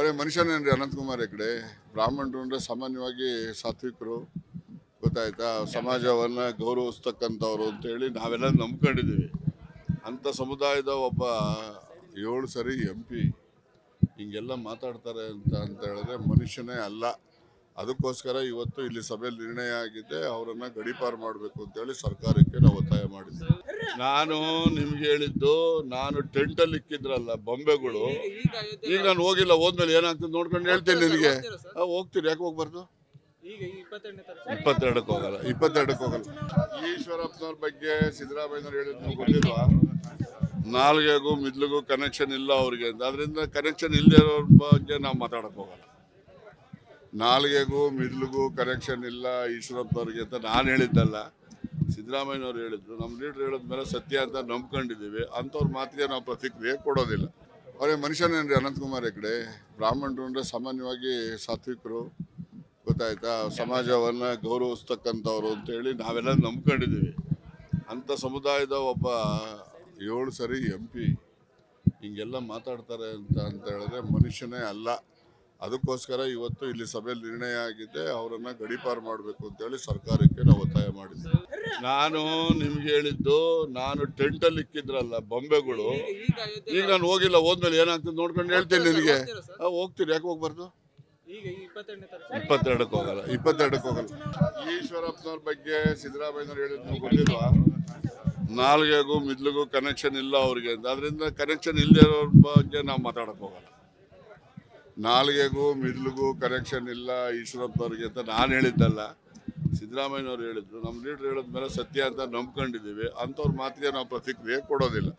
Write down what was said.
ಅವರೇ ಮನುಷ್ಯನೇನ್ರಿ ಅನಂತಕುಮಾರ್ ಹೆಗ್ಡೆ. ಬ್ರಾಹ್ಮಣರು ಅಂದರೆ ಸಾಮಾನ್ಯವಾಗಿ ಸಾತ್ವಿಕರು. ಗೊತ್ತಾಯ್ತಾ? ಸಮಾಜವನ್ನು ಗೌರವಿಸ್ತಕ್ಕಂಥವ್ರು ಅಂತೇಳಿ ನಾವೆಲ್ಲ ನಂಬ್ಕೊಂಡಿದ್ದೀವಿ. ಅಂಥ ಸಮುದಾಯದ ಒಬ್ಬ ಏಳು ಸರಿ ಎಂ ಪಿ. ಹಿಂಗೆಲ್ಲ ಮಾತಾಡ್ತಾರೆ ಅಂತ ಅಂತ ಹೇಳಿದ್ರೆ ಮನುಷ್ಯನೇ ಅಲ್ಲ. ಅದಕ್ಕೋಸ್ಕರ ಇವತ್ತು ಇಲ್ಲಿ ಸಭೆಯಲ್ಲಿ ನಿರ್ಣಯ ಆಗಿದೆ, ಅವರನ್ನು ಗಡೀಪಾರು ಮಾಡಬೇಕು ಅಂತೇಳಿ ಸರ್ಕಾರಕ್ಕೆ ನಾವು ಒತ್ತಾಯ ಮಾಡಿದ್ದೀವಿ. ನಾನು ನಿಮ್ಗೆ ಹೇಳಿದ್ದು, ನಾನು ಟೆಂಟಲ್ಲಿ ಇಕ್ಕಿದ್ರಲ್ಲ ಬೊಂಬೆಗಳು, ಈಗ ನಾನು ಹೋಗಿಲ್ಲ, ಹೋದ್ಮೇಲೆ ಏನಾಗ್ತದೆ ನೋಡ್ಕೊಂಡು ಹೇಳ್ತೀನಿ ನಿನಗೆ. ಹೋಗ್ತೀರಾ, ಯಾಕೆ ಹೋಗ್ಬಾರ್ದು? ಇಪ್ಪತ್ತೆರಡಕ್ಕೆ ಹೋಗಲ್ಲ ಇಪ್ಪತ್ತೆರಡಕ್ಕೆ ಹೋಗಲ್ಲ. ಈಶ್ವರಪ್ಪನವ್ರ ಬಗ್ಗೆ ಸಿದ್ದರಾಮಯ್ಯನವ್ರು ಹೇಳಿದ್ರು ಗೊತ್ತಿಲ್ಲ ನಾಲ್ಗೆಗೂ ಮಿದ್ಲಿಗೂ ಕನೆಕ್ಷನ್ ಇಲ್ಲ ಅವ್ರಿಗೆ ಅಂತ. ಅದರಿಂದ ಕನೆಕ್ಷನ್ ಇಲ್ಲದೆ ಬಗ್ಗೆ ನಾವು ಮಾತಾಡಕ್ಕೆ ಹೋಗಲ್ಲ ನಾಲ್ಗೆಗೂ ಮಿಡ್ಲ್ಗೂ ಕನೆಕ್ಷನ್ ಇಲ್ಲ ಈಶ್ವರಪ್ಪನವ್ರಿಗೆ ಅಂತ ನಾನು ಹೇಳಿದ್ದಲ್ಲ. ಸಿದ್ದರಾಮಯ್ಯನವ್ರು ಹೇಳಿದ್ರು. ನಮ್ಮ ಲೀಡರ್ ಹೇಳಿದ್ಮೇಲೆ ಸತ್ಯ ಅಂತ ನಂಬ್ಕೊಂಡಿದ್ದೀವಿ. ಅಂಥವ್ರ ಮಾತಿಗೆ ನಾವು ಪ್ರತಿಕ್ರಿಯೆ ಕೊಡೋದಿಲ್ಲ. ಅವರೇ ಮನುಷ್ಯನೇನ್ರಿ ಅನಂತಕುಮಾರ್ ಹೆಗ್ಡೆ? ಬ್ರಾಹ್ಮಣರು ಅಂದರೆ ಸಾಮಾನ್ಯವಾಗಿ ಸಾತ್ವಿಕರು. ಗೊತ್ತಾಯ್ತಾ? ಸಮಾಜವನ್ನು ಗೌರವಿಸ್ತಕ್ಕಂಥವ್ರು ಅಂತೇಳಿ ನಾವೆಲ್ಲ ನಂಬ್ಕೊಂಡಿದ್ದೀವಿ. ಅಂಥ ಸಮುದಾಯದ ಒಬ್ಬ ಏಳು ಸರಿ ಎಂ ಪಿ ಹಿಂಗೆಲ್ಲ ಮಾತಾಡ್ತಾರೆ ಅಂತ ಅಂತ ಹೇಳಿದ್ರೆ ಮನುಷ್ಯನೇ ಅಲ್ಲ. ಅದಕ್ಕೋಸ್ಕರ ಇವತ್ತು ಇಲ್ಲಿ ಸಭೆಯಲ್ಲಿ ನಿರ್ಣಯ ಆಗಿದೆ, ಅವರನ್ನು ಗಡೀಪಾರು ಮಾಡಬೇಕು ಅಂತೇಳಿ ಸರ್ಕಾರಕ್ಕೆ ನಾವು ಒತ್ತಾಯ ಮಾಡಿದ್ದೀವಿ ನಾನು ನಿಮ್ಗೆ ಹೇಳಿದ್ದು, ನಾನು ಟೆಂಟಲ್ಲಿ ಇಕ್ಕಿದ್ರಲ್ಲ ಬೊಂಬೆಗಳು, ಈಗ ನಾನು ಹೋಗಿಲ್ಲ, ಹೋದ್ಮೇಲೆ ಏನಾಗ್ತದೆ ನೋಡ್ಕೊಂಡು ಹೇಳ್ತೀನಿ ನಿನಗೆ. ಹೋಗ್ತೀರಾ, ಯಾಕೆ ಹೋಗ್ಬಾರ್ದು? ಇಪ್ಪತ್ತೆರಡಕ್ಕೆ ಹೋಗಲ್ಲ ಇಪ್ಪತ್ತೆರಡಕ್ಕೆ ಹೋಗಲ್ಲ. ಈಶ್ವರಪ್ಪನವ್ರ ಬಗ್ಗೆ ಸಿದ್ದರಾಮಯ್ಯನವ್ರು ಹೇಳಿದ್ರು ಗೊತ್ತಿಲ್ವಾ? ನಾಲ್ಗೆಗೂ ಮಿದ್ಲಿಗೂ ಕನೆಕ್ಷನ್ ಇಲ್ಲ ಅವ್ರಿಗೆ ಅಂತ. ಅದರಿಂದ ಕನೆಕ್ಷನ್ ಇಲ್ಲದೆ ಬಗ್ಗೆ ನಾವು ಮಾತಾಡಕ್ಕೆ ಹೋಗಲ್ಲ. ನಾಲ್ಗೆಗೂ ಮಿಡ್ಲ್ಗೂ ಕನೆಕ್ಷನ್ ಇಲ್ಲ ಈಶ್ವರಪ್ಪನವ್ರಿಗೆ ಅಂತ ನಾನು ಹೇಳಿದ್ದಲ್ಲ. ಸಿದ್ದರಾಮಯ್ಯನವ್ರು ಹೇಳಿದ್ರು. ನಮ್ಮ ಲೀಡರ್ ಹೇಳಿದ್ಮೇಲೆ ಸತ್ಯ ಅಂತ ನಂಬ್ಕೊಂಡಿದ್ದೀವಿ. ಅಂಥವ್ರ ಮಾತಿಗೆ ನಾವು ಪ್ರತಿಕ್ರಿಯೆ ಕೊಡೋದಿಲ್ಲ.